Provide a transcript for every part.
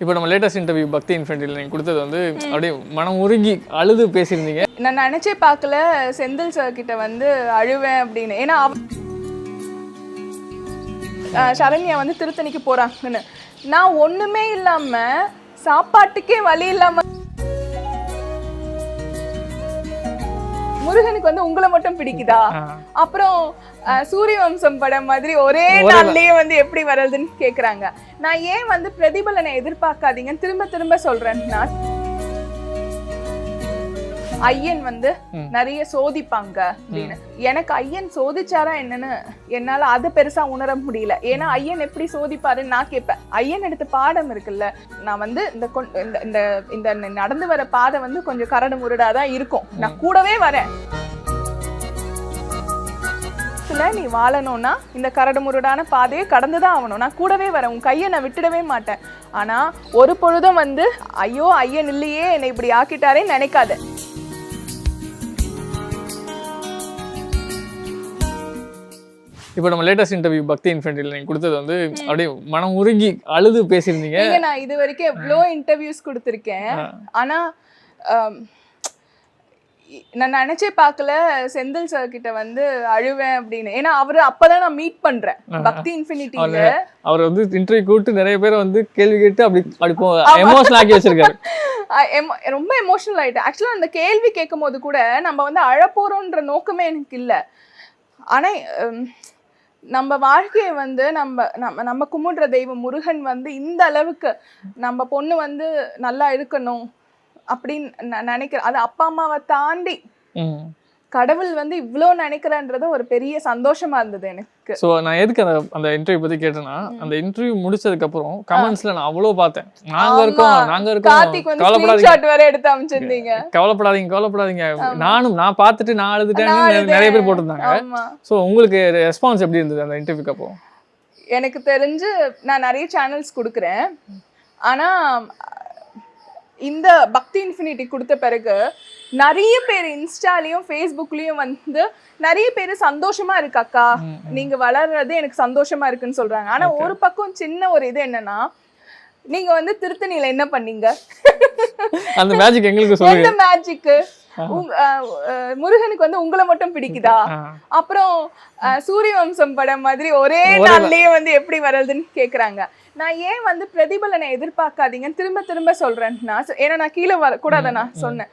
இப்போ நம்ம latest interview பக்தி இன்ஃபென்டில் நீங்கள் கொடுத்தது வந்து அப்படியே மனம் உருகி அழுது பேசியிருந்தீங்க. நான் நினைச்சே பார்க்கல செந்தில் சார் கிட்ட வந்து அழுவேன் அப்படின்னு. ஏன்னா சரண்யா வந்து திருத்தணிக்கு போறாங்கன்னு. நான் ஒண்ணுமே இல்லாம சாப்பாட்டுக்கே வழி இல்லாம முருகனுக்கு வந்து உங்களை மட்டும் பிடிக்குதா? அப்புறம் சூரிய வம்சம் படம் மாதிரி ஒரே நாள்லயே வந்து எப்படி வர்றதுன்னு கேக்குறாங்க. நான் ஏன் வந்து பிரதிபலனை எதிர்பார்க்காதீங்கன்னு திரும்ப திரும்ப சொல்றேன்னா ஐயன் வந்து நிறைய சோதிப்பாங்க அப்படின்னு. எனக்கு ஐயன் சோதிச்சாரா என்னன்னு என்னால அது பெருசா உணர முடியல. ஏன்னா ஐயன் எப்படி சோதிப்பாருன்னு நான் கேட்பேன் ஐயன் எடுத்த பாடம் இருக்குல்ல நான் வந்து இந்த இந்த இந்த நடந்து வர பாதை வந்து கொஞ்சம் கரடு முரடாதான் இருக்கும். நான் கூடவே வரேன். இதுல நீ வாழணும்னா இந்த கரடு முரடான பாதையை கடந்து தான் ஆகணும். நான் கூடவே வரேன். உன் கையை நான் விட்டுடவே மாட்டேன். ஆனா ஒரு பொழுதும் வந்து ஐயோ ஐயன் இல்லையே என்னை இப்படி ஆக்கிட்டாரே நினைக்காத. இப்போ நம்ம லேட்டஸ்ட் இன்டர்வியூ பக்தி இன்ஃபென்டில் நீங்கள் கொடுத்தது வந்து அப்படியே மனம் உருகி அழுது பேசியிருந்தீங்க. நான் இது வரைக்கும் எவ்வளோ இன்டர்வியூஸ் கொடுத்துருக்கேன். ஆனா ஆம், இ- நான் நினைச்சே பார்க்கல செந்தில் சார் கிட்ட வந்து அழுவேன் அப்படின்னு. ஏன்னா அவரு அப்பதான் நான் மீட் பண்றேன். பக்தி இன்ஃபினிட்டில அவர் வந்து இன்டர்வியூ கூப்பிட்டு நிறைய பேர் வந்து கேள்வி கேட்டு அப்படி அப்படி எமோஷனல் ஆக்கி வச்சிருக்காரு. ரொம்ப எமோஷனல் ஆயிட்டேன். ஆக்சுவலா அந்த கேள்வி கேட்கும் போது கூட நம்ம வந்து அழப்போறோன்ற நோக்கமே எனக்கு இல்ல. ஆனா நம்ம வாழ்க்கையை வந்து நம்ம நம்ம நம்ம கும்பிடுற தெய்வம் முருகன் வந்து இந்த அளவுக்கு நம்ம பொண்ணு வந்து நல்லா இருக்கணும் அப்படின்னு நினைக்கிற நினைக்கிறேன் அது அப்பா அம்மாவை தாண்டி கடவுள் வந்து இவ்ளோ நினைக்கிறன்றது ஒரு பெரிய சந்தோஷமா இருந்தது எனக்கு. ஸோ நான் எதுக்கு அந்த அந்த இன்டர்வியூ பத்தி கேட்டேன்னா அந்த இன்டர்வியூ முடிச்சதுக்கு அப்புறம் கமெண்ட்ஸ்ல நான் அவ்வளோ பார்த்தேன். நாங்க இருக்கோம். நாங்க இருக்கோம். கவலைப்படாதீங்க. வேற எடுத்து அமைச்சிருந்தீங்க. கவலைப்படாதீங்க கவலைப்படாதீங்க. நானும் நான் பார்த்துட்டு நான் அழுதுட்டேன்னு. நிறைய பேர் போட்டிருந்தாங்க. ஸோ உங்களுக்கு ரெஸ்பான்ஸ் எப்படி இருந்தது அந்த இன்டர்வியூக்கு அப்போ? எனக்கு தெரிஞ்சு நான் நிறைய சேனல்ஸ் கொடுக்குறேன். ஆனா இந்த பக்தி இன்ஃபினிட்டி கொடுத்த பிறகு நிறைய பேர் இன்ஸ்டாலையும் ஃபேஸ்புக்லயும் வந்து நிறைய பேர் சந்தோஷமா இருக்கு அக்கா. நீங்க வளர்றது எனக்கு சந்தோஷமா இருக்குன்னு சொல்றாங்க. ஆனா ஒரு பக்கம் சின்ன ஒரு இது என்னன்னா நீங்க வந்து திருத்தணியில என்ன பண்ணீங்க? அந்த மேஜிக் எங்களுக்கு சொல்லுங்க எந்த மேஜிக்கு முருகனுக்கு வந்து உங்களை மட்டும் பிடிக்குதா. அப்புறம் சூரிய வம்சம் படம் மாதிரி ஒரே நாள்லயே வந்து எப்படி வர்றதுன்னு கேக்குறாங்க. நான் ஏன் வந்து பிரதிபலனை எதிர்பார்க்காதீங்கன்னு திரும்ப திரும்ப சொல்றேன்னா ஏன்னா நான் கீழே வர கூடாத நான் சொன்னேன்.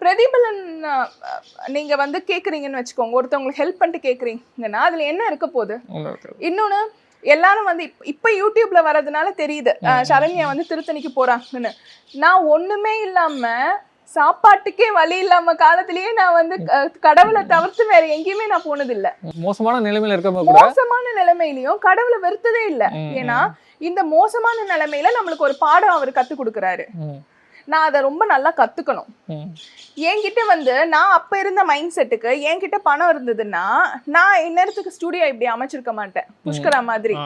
பிரதிபலன் அஹ், நீங்க வந்து கேக்குறீங்கன்னு வச்சுக்கோங்க. ஒருத்தவங்களுக்கு ஹெல்ப் பண்ணிட்டு கேக்குறீங்கன்னா அதுல என்ன இருக்க போகுது. இன்னொன்னு எல்லாரும் வந்து இப்ப- யூடியூப்ல வர்றதுனால தெரியுது. சரண்யா வந்து திருத்தணிக்கு போறாங்கன்னு. நான் ஒண்ணுமே இல்லாம சாப்பாட்டுக்கே வழி இல்லாம காலத்திலேயே நான் வந்து கடவுளை தவிர்த்து வேற எங்கேயுமே நான் போனது இல்ல மோசமான நிலைமையில கூட? மோசமான நிலைமையிலயும் கடவுளை வெறுத்ததே இல்ல. ஏன்னா இந்த மோசமான நிலைமையில நம்மளுக்கு ஒரு பாடம் அவர் கத்து கொடுக்குறாரு. நான் அதை ரொம்ப நல்லா கத்துக்கணும். என்கிட்ட வந்து நான் அப்ப இருந்த மைண்ட் செட்டுக்கு என்கிட்ட பணம் இருந்ததுன்னா நான் இந்நேரத்துக்கு ஸ்டூடியோ இப்படி அமைச்சிருக்க மாட்டேன். புஷ்கரா மாதிரி.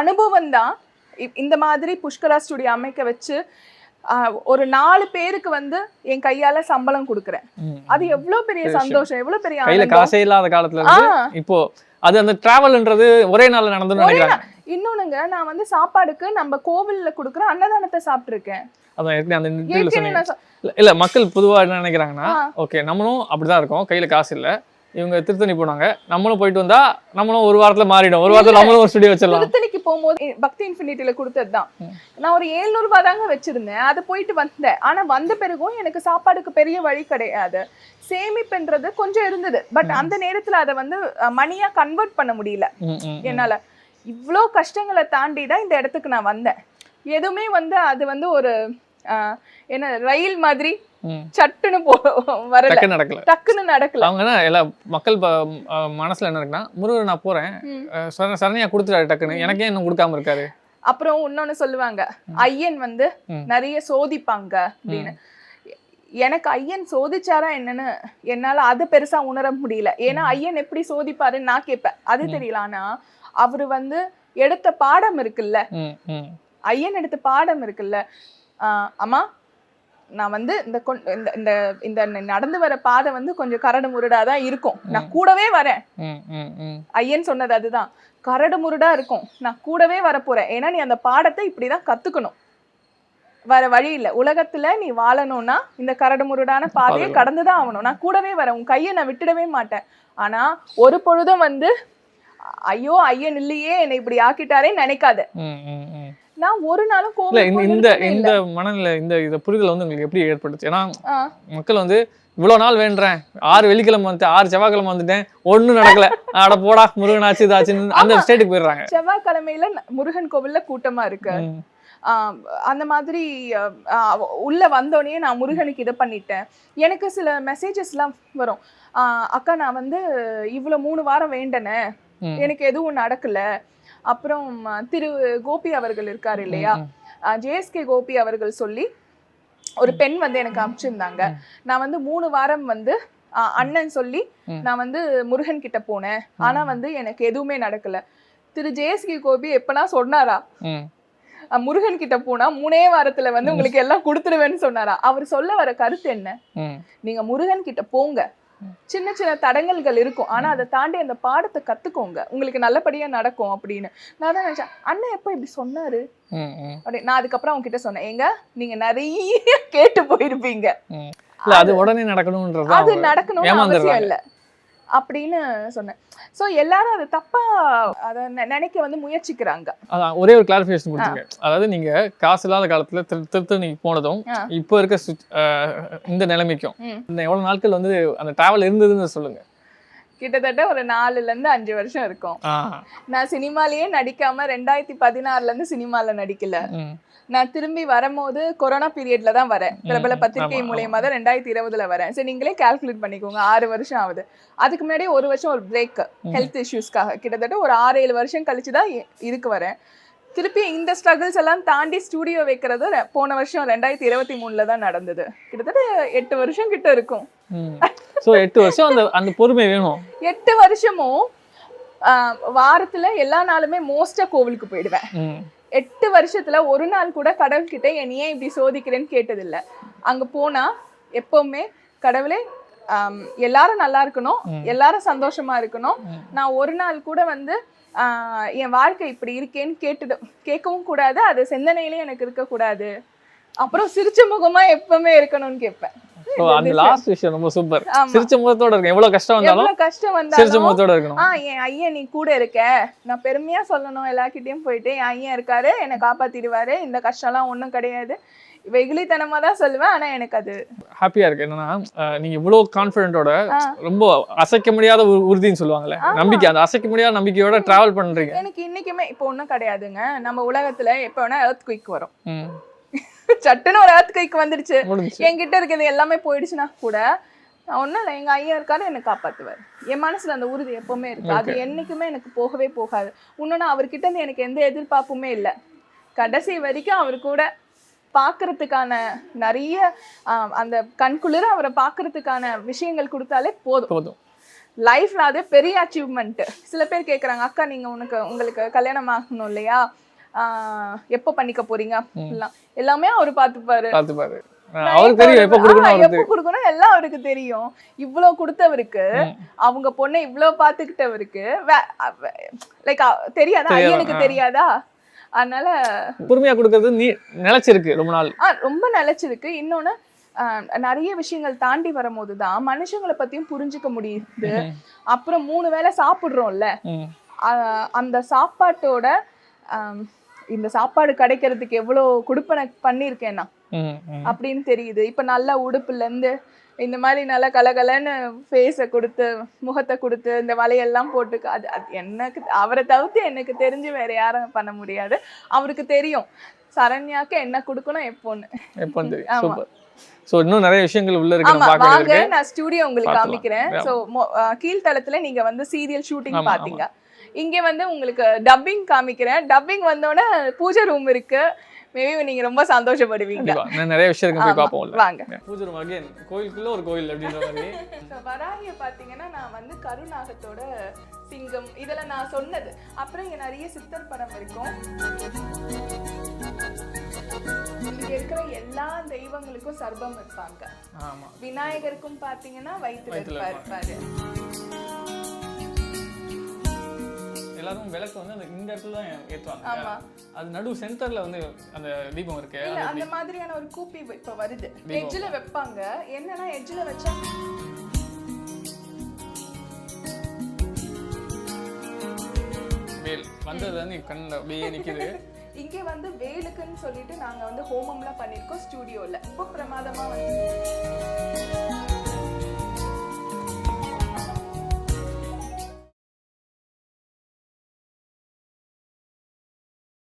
அனுபவம் தான். இந்த மாதிரி புஷ்கரா ஸ்டுடியோ அமைக்க வச்சு ஒரு நாலு பேருக்கு வந்து என் கையால சம்பளம் கொடுக்குறேன். அது எவ்வளவு பெரிய சந்தோஷம் எவ்வளவு பெரிய கையில காசே இல்லாத காலத்துல. இப்போ அது அந்த டிராவல்ன்றது ஒரே ஒரே நினைக்கிறாங்க. இன்னொன்னுங்க நான் வந்து சாப்பாடுக்கு நம்ம கோவில்ல கொடுக்குற அன்னதானத்தை சாப்பிட்டிருக்கேன். அதான் அந்த இல்ல- மக்கள் பொதுவா என்ன நினைக்கிறாங்கன்னா. ஓகே நம்மளும் அப்படிதான் இருக்கோம் கையில காசு இல்ல. இவங்க திருத்தணி போனாங்க. நம்மளும் போயிட்டு வந்தா நம்மளும் ஒரு வாரத்துல மாறிடும். ஒரு வாரத்துல நம்மளும் ஒரு ஸ்டுடியோ வச்சிடலாம். திருத்தணிக்கு போகும்போது பக்தி இன்ஃபினிட்டில கொடுத்ததுதான். நான் ஒரு 700 ரூபாய் தாங்க வச்சிருந்தேன். அது போயிட்டு வந்தேன். ஆனா வந்த பிறகும் எனக்கு சாப்பாடுக்கு பெரிய வழி கிடையாது. சேமிப்புன்றது கொஞ்சம் இருந்தது. பட் அந்த நேரத்துல அதை வந்து மணியா கன்வெர்ட் பண்ண முடியல. என்னால. இவ்ளோ கஷ்டங்களை தாண்டி தான் இந்த இடத்துக்கு நான் வந்தேன். எதுவுமே வந்து அது வந்து ஒரு என்ன ரயில் மாதிரி. சட்டுன்னு போ வரல. நடக்கல. டக்குன்னு நடக்கல. அவங்க எல்லா மக்கள் மனசுல என்ன இருக்குன்னா முருகன் நான் போறேன். சரண்யா கொடுத்துட்டாரு டக்குன்னு. எனக்கே இன்னும் கொடுக்காம இருக்காரு. அப்புறம் இன்னொன்னு சொல்லுவாங்க ஐயன் வந்து. நிறைய சோதிப்பாங்க அப்படின்னு. எனக்கு ஐயன் சோதிச்சாரா என்னன்னு என்னால அது பெருசா உணர முடியல. ஏன்னா ஐயன் எப்படி சோதிப்பாருன்னு நான் கேட்பேன் அது தெரியல. ஆனா அவரு வந்து எடுத்த பாடம் இருக்குல்ல. ஐயன் எடுத்த பாடம் இருக்குல்ல. அம்மா நான் வந்து இந்த இந்த இந்த நடந்து வர பாதை வந்து கொஞ்சம் கரடு முரடாதான் இருக்கும். நான் கூடவே வரேன். ஐயன் சொன்னது அதுதான். கரடு முரடா இருக்கும். நான் கூடவே வரப்போறேன். ஏன்னா நீ அந்த பாடத்தை இப்படிதான் கத்துக்கணும். வேற வழி இல்ல. உலகத்துல நீ வாழணும்னா இந்த கரடு முரடான பாதையை பாதை. கடந்துதான் ஆகணும். நான் கூடவே வரேன். உன் கையை நான் விட்டுடவே மாட்டேன். ஆனா ஒரு பொழுதும் வந்து ஐயோ ஐயன் இல்லையே என்னை இப்படி ஆக்கிட்டாரே நினைக்காத. நான் ஒரு நாளும் இல்ல கோவில் இந்த இந்த மனநிலை இந்த இந்த புரிதல் வந்து உங்களுக்கு எப்படி ஏற்பட்டுச்சு ஏன்னா. மக்கள் வந்து இவ்வளவு நாள் வேண்டுறேன். ஆறு வெள்ளிக்கிழமை வந்து ஆறு செவ்வாய்க்கிழமை வந்துட்டேன். ஒண்ணும் நடக்கல. அட போடா முருகனாச்சு இதாச்சுன்னு அந்த ஸ்டேட்டுக்கு போயிடுறாங்க. செவ்வாய்க்கிழமையில முருகன் கோவில்ல கூட்டமா இருக்கு. அந்த மாதிரி உள்ள வந்தோடனே நான் முருகனுக்கு இதை பண்ணிட்டேன். எனக்கு சில மெசேஜஸ்லாம் வரும். அக்கா நான் வந்து இவ்வளோ மூணு வாரம் வேண்டனேன். எனக்கு எதுவும் நடக்கல. அப்புறம் திரு கோபி அவர்கள் இருக்காரு இல்லையா? ஜேஎஸ்கே கோபி அவர்கள் சொல்லி ஒரு பெண் வந்து எனக்கு அனுப்பிச்சிருந்தாங்க நான் வந்து மூணு வாரம் வந்து அண்ணன் சொல்லி. நான் வந்து முருகன் கிட்ட போனேன். ஆனா வந்து எனக்கு எதுவுமே நடக்கல. திரு ஜேஎஸ்கே கோபி எப்பனா சொன்னாரா? முருகன் கிட்ட போனா மூணே வாரத்துல வந்து உங்களுக்கு எல்லாம் கொடுத்துடுவேன்னு சொன்னாரா? அவர் சொல்ல வர கருத்து என்ன. நீங்க முருகன் கிட்ட போங்க. சின்ன சின்ன தடங்கல்கள் இருக்கும். ஆனா அதை தாண்டி அந்த பாடத்தை கத்துக்கோங்க. உங்களுக்கு நல்லபடியா நடக்கும் அப்படின்னு. நான் தான் நினைச்சேன் அண்ணன் எப்ப இப்படி சொன்னாரு? அப்படி நான் அதுக்கப்புறம் அவங்க கிட்ட சொன்னேன் ஏங்க நீங்க நிறைய கேட்டு போயிருப்பீங்க. அது உடனே நடக்கணும்ன்றது அது நடக்கணும்னு. அவசியம் இல்ல. அப்படின்னு சொன்னேன். சோ எல்லாரும் அதை தப்பா அதை நினைக்க வந்து முயற்சிக்கிறாங்க. அதான் ஒரே ஒரு கிளாரிஃபிகேஷன் கொடுத்தீங்க அதாவது நீங்க காசு இல்லாத காலத்துல திரு திருத்தணி போனதும். இப்போ இருக்க இந்த நிலைமைக்கும். இந்த எவ்வளவு நாட்கள் வந்து அந்த டிராவல் இருந்ததுன்னு சொல்லுங்க. கிட்டத்தட்ட ஒரு நாலுல இருந்து அஞ்சு வருஷம் இருக்கும். நான் சினிமாலயே நடிக்காம ரெண்டாயிரத்தி பதினாறுல இருந்து சினிமால நடிக்கல. நான் திரும்பி வரும்போது கொரோனா பீரியட்ல தான் வரேன். பிரபல பத்திரிகை மூலியமா தான் ரெண்டாயிரத்தி இருபதுல வரேன். சரி நீங்களே கால்குலேட் பண்ணிக்கோங்க. ஆறு வருஷம் ஆகுது. அதுக்கு முன்னாடி ஒரு வருஷம் ஒரு பிரேக் ஹெல்த் இஷ்யூஸ்க்காக கிட்டத்தட்ட ஒரு ஆறு ஏழு வருஷம் கழிச்சு தான் இதுக்கு வரேன். திருப்பி இந்த ஸ்ட்ரகிள்ஸ் எல்லாம் தாண்டி ஸ்டூடியோ வைக்கிறது போன வருஷம் ரெண்டாயிரத்தி இருபத்தி மூணுல தான் நடந்தது. கிட்டத்தட்ட எட்டு வருஷம் கிட்ட இருக்கும். சோ எட்டு வருஷம் அந்த அந்த பொறுமை வேணும். எட்டு வருஷமும் வாரத்துல எல்லா நாளுமே மோஸ்டா கோவிலுக்கு போயிடுவேன். எட்டு வருஷத்துல ஒரு நாள் கூட கடவுள்கிட்ட என்னை ஏன் இப்படி சோதிக்கிறேன்னு கேட்டதில்ல அங்க போனா எப்பவுமே கடவுளே எல்லாரும் நல்லா இருக்கணும். எல்லாரும் சந்தோஷமா இருக்கணும். நான் ஒரு நாள் கூட வந்து ஆஹ், என் வாழ்க்கை இப்படி இருக்கேன்னு கேட்டது கேட்கவும் கூடாது அது சிந்தனையிலயும் எனக்கு இருக்கக்கூடாது அப்புறம் சிரிச்ச முகமா எப்பவுமே இருக்கணும்னு கேட்பேன் So, அந்த லாஸ்ட் விஷயம். ரொம்ப சூப்பர். சிரிச்ச முகத்தோட இருக்கும் எவ்வளவு கஷ்டம் வந்தாலும் கஷ்டம் சிரிச்ச வந்தாலும் முகத்தோட இருக்கணும். ஆ என் ஐயன் நீ கூட இருக்க. நான் பெருமையா சொல்லணும் எல்லார்கிட்டயும் போயிட்டு என் ஐயன் இருக்காரு என்னை காப்பாத்திடுவாரு. இந்த கஷ்டம்லாம் ஒண்ணும் கிடையாது. வெகுளித்தனமா தான் சொல்லுவேன் ஆனா எனக்கு அது ஹாப்பியா இருக்கு. என்னன்னா நீங்க இவ்வளவு கான்பிடென்ட்டோட. ரொம்ப அசைக்க முடியாத உறுதின்னு சொல்லுவாங்கல்ல நம்பிக்கை அந்த அசைக்க முடியாத நம்பிக்கையோட டிராவல் பண்றீங்க. எனக்கு இன்னைக்குமே இப்போ ஒண்ணும் கிடையாதுங்க. நம்ம உலகத்துல எப்ப வேணா எர்த் குயிக் வரும் சட்டுன்னு ஒரு எர்த் குயிக் வந்துடுச்சு. என்கிட்ட இருக்கிறது எல்லாமே போயிடுச்சுன்னா கூட ஒண்ணும் இல்லை எங்க ஐயா இருக்காரு என்னை காப்பாத்துவார். என் மனசுல அந்த உறுதி எப்பவுமே இருக்கு அது என்னைக்குமே எனக்கு போகவே போகாது. இன்னொன்னு அவர்கிட்ட இருந்து எனக்கு எந்த எதிர்பார்ப்புமே இல்லை. கடைசி வரைக்கும் அவர் கூட பார்க்கறதுக்கான நிறைய அந்த கண்குளிர அவரை பார்க்கறதுக்கான விஷயங்கள் கொடுத்தாலே போதும். போதும். லைஃப்ல அது பெரிய அச்சீவ்மெண்ட் சில பேர் கேக்குறாங்க அக்கா நீங்க உனக்கு உங்களுக்கு கல்யாணம் ஆகணும் இல்லையா? எப்போ பண்ணிக்க போறீங்க? எல்லாம் எல்லாமே அவர் பார்த்துப்பாரு பார்த்து பாரு அஹ், அவருக்கு தெரியும் எப்ப கொடுக்கணும் எப்ப கொடுக்கணும்? எல்லாம் அவருக்கு தெரியும். இவ்வளவு கொடுத்தவருக்கு. அவங்க பொண்ணை இவ்வளவு பாத்துக்கிட்டவருக்கு லைக் தெரியாதா? ஐயனுக்கு. தெரியாதா? அதனால பொறுமையா கொடுக்கறது நீ நிலைச்சிருக்கு ரொம்ப நாள். ரொம்ப நிலைச்சிருக்கு. இன்னொன்னு நிறைய விஷயங்கள் தாண்டி வரும்போது தான் மனுஷங்களை பத்தியும் புரிஞ்சுக்க முடியுது. அப்புறம் மூணு வேளை சாப்பிடுறோம்ல. அந்த சாப்பாட்டோட இந்த சாப்பாடு கிடைக்கிறதுக்கு எவ்வளவு கொடுப்பனை பண்ணியிருக்கேன் நான். ம், ம். அப்படின்னு தெரியுது. இப்ப நல்ல உடுப்புல இருந்து இந்த மாதிரி நல்லா கலகலன்னு ஃபேஸை கொடுத்து முகத்தை கொடுத்து இந்த வலையெல்லாம் போட்டு அது அது எனக்கு அவரை தவிர்த்து எனக்கு தெரிஞ்சு வேற யாரும் பண்ண முடியாது. அவருக்கு தெரியும். சரண்யாக்கு என்ன கொடுக்கணும் எப்போன்னு. எப்போ தெரியும். சோ இன்னும் நிறைய விஷயங்கள் உள்ள இருக்கு வாங்க நான் ஸ்டூடியோ உங்களுக்கு. காமிக்கிறேன். சோ கீழ்த்தளத்துல நீங்க வந்து சீரியல் ஷூட்டிங் பாத்தீங்க இங்க வந்து உங்களுக்கு டப்பிங் காமிக்கிறேன். டப்பிங் வந்தோடனே பூஜை ரூம் இருக்கு. மேபி நீங்க ரொம்ப சந்தோஷப்படுவீங்க. நான் நிறைய விஷயம் இருக்கு. போய் ஆமா, பார்ப்போம்ல. வாங்க. பூஜை ரூம் அகைன் கோயிலுக்குள்ள ஒரு கோயில் அப்படின்ற மாதிரி. வராகிய பாத்தீங்கன்னா நான் வந்து கருநாகத்தோட சிங்கம். இதெல்லாம் நான் சொன்னது. அப்புறம் இங்க நிறைய சித்தர் படம் இருக்கும். இங்க இருக்கிற எல்லா தெய்வங்களுக்கும் சர்பம் வைப்பாங்க ஆமா. விநாயகருக்கும் பாத்தீங்கன்னா வயிற்றுல இருப்பாரு. எல்லாரும் விளக்கு வந்து அந்த இந்த இடத்துல தான் ஏற்றுவாங்க ஆமா. அது நடு சென்டர்ல வந்து அந்த தீபம் இருக்கு அந்த மாதிரியான ஒரு கூப்பி இப்ப வருது. எட்ஜ்ல வைப்பாங்க. என்னன்னா எட்ஜ்ல வச்சா வேல். வந்தது வந்து கண்ணில் அப்படியே நிக்குது. இங்கே வந்து வேலுக்குன்னு சொல்லிட்டு நாங்க வந்து ஹோமம்லாம் பண்ணிருக்கோம் ஸ்டூடியோல ரொம்ப பிரமாதமா வந்து